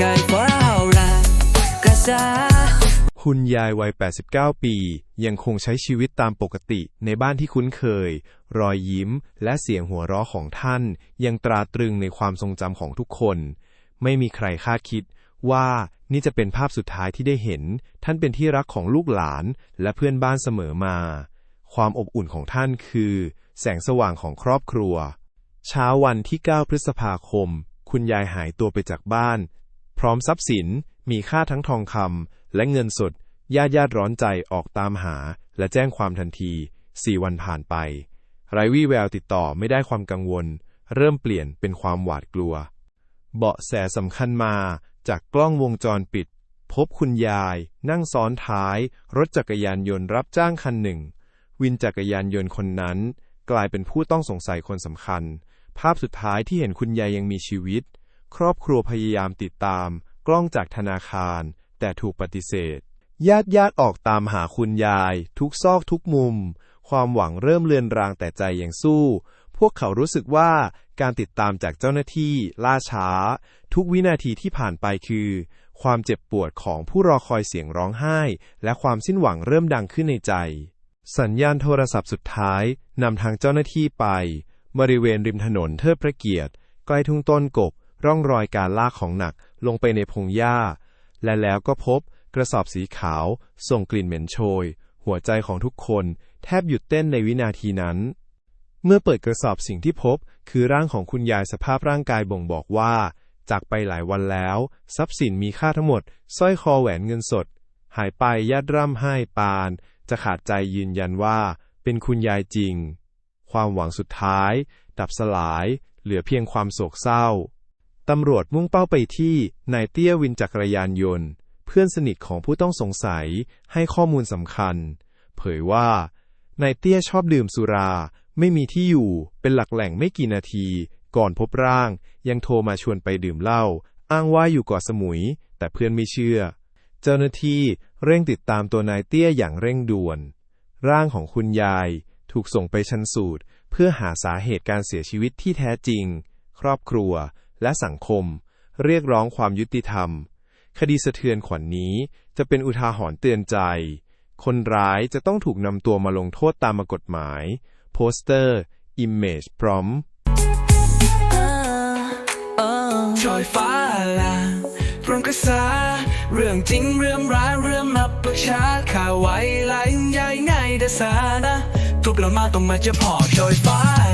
Kay for how lang Kasa คุณยายวัย 89 ปี ยังคงใช้ชีวิตตามปกติในบ้านที่คุ้นเคย รอยยิ้มและเสียงหัวเราะของท่าน ยังตราตรึงในความทรงจำของทุกคน ไม่มีใครคาดคิดว่านี่จะเป็นภาพสุดท้ายที่ได้เห็น ท่านเป็นที่รักของลูกหลานและเพื่อนบ้านเสมอมา ความอบอุ่นของท่านคือ แสงสว่างของครอบครัว เช้าวันที่ 9 พฤษภาคม คุณยายหายตัวไปจากบ้าน พร้อมทรัพย์สินมีค่าทั้งทองคำและเงินสดญาติญาติร้อนใจออกตามหา และแจ้งความทันทีสี่วันผ่านไป ไรวี่แววติดต่อไม่ได้ความกังวล เริ่มเปลี่ยนเป็นความหวาดกลัว เบาะแสสำคัญมาจากกล้องวงจรปิด พบคุณยาย นั่งซ้อนท้าย รถจักรยานยนต์รับจ้างคันหนึ่ง วินจักรยานยนต์คนนั้น กลายเป็นผู้ต้องสงสัยคนสำคัญ ภาพสุดท้ายที่เห็นคุณยายยังมีชีวิต ครอบครัวพยายามติดตาม กล้องจากธนาคาร แต่ถูกปฏิเสธ ญาติญาติออกตามหาคุณยาย ทุกซอกทุกมุม ความหวังเริ่มเลือนรางแต่ใจยังสู้ พวกเขารู้สึกว่าการติดตามจากเจ้าหน้าที่ ล่าช้า ทุกวินาทีที่ผ่านไปคือ ความเจ็บปวดของผู้รอคอยเสียงร้องไห้ และความสิ้นหวังเริ่มดังขึ้นในใจ สัญญาณโทรศัพท์สุดท้ายนำทางเจ้าหน้าที่ไป บริเวณริมถนนเทิดพระเกียรติใกล้ทุ่งต้นกก ร่องรอยการลากของหนักลงไปในพงหญ้า และแล้วก็พบกระสอบสีขาว ส่งกลิ่นเหม็นโชย หัวใจของทุกคนแทบหยุดเต้นในวินาทีนั้น เมื่อเปิดกระสอบสิ่งที่พบ คือร่างของคุณยายสภาพร่างกายบ่งบอกว่า จากไปหลายวันแล้ว ทรัพย์สินมีค่าทั้งหมดสร้อยคอแหวนเงินสด หายไปญาติร่ำไห้ปาน จะขาดใจยืนยันว่า เป็นคุณยายจริง ความหวังสุดท้าย ดับสลาย เหลือเพียงความโศกเศร้า ตำรวจมุ่งเป้าไปที่นายเตี้ยวินจักรยานยนต์ เพื่อนสนิทของผู้ต้องสงสัยให้ข้อมูลสำคัญ เผยว่านายเตี้ยชอบดื่มสุรา ไม่มีที่อยู่ เป็นหลักแหล่งไม่กี่นาที ก่อนพบร่าง ยังโทรมาชวนไปดื่มเหล้าอ้างว่าอยู่เกาะสมุย แต่เพื่อนไม่เชื่อ เจ้าหน้าที่เร่งติดตามตัวนายเตี้ยอย่างเร่งด่วน ร่างของคุณยายถูกส่งไปชันสูตร เพื่อหาสาเหตุการเสียชีวิตที่แท้จริง ครอบครัว และสังคม เรียกร้องความยุติธรรม คดีสะเทือนขวัญนนี้จะเป็นอุทาหรณ์เตือนใจ คนร้ายจะต้องถูกนำตัวมาลงโทษตามกฎหมาย โปสเตอร์ อิมเมจพร้อมจอยฟ้าลางพรงกระสาเรื่องจริงเรื่องร้ายเรื่องมาประชาข่าวไว้ไหลใหญ่ไงแต่สานะทุกเรามาต้องมาเจะพอจอยฟ้า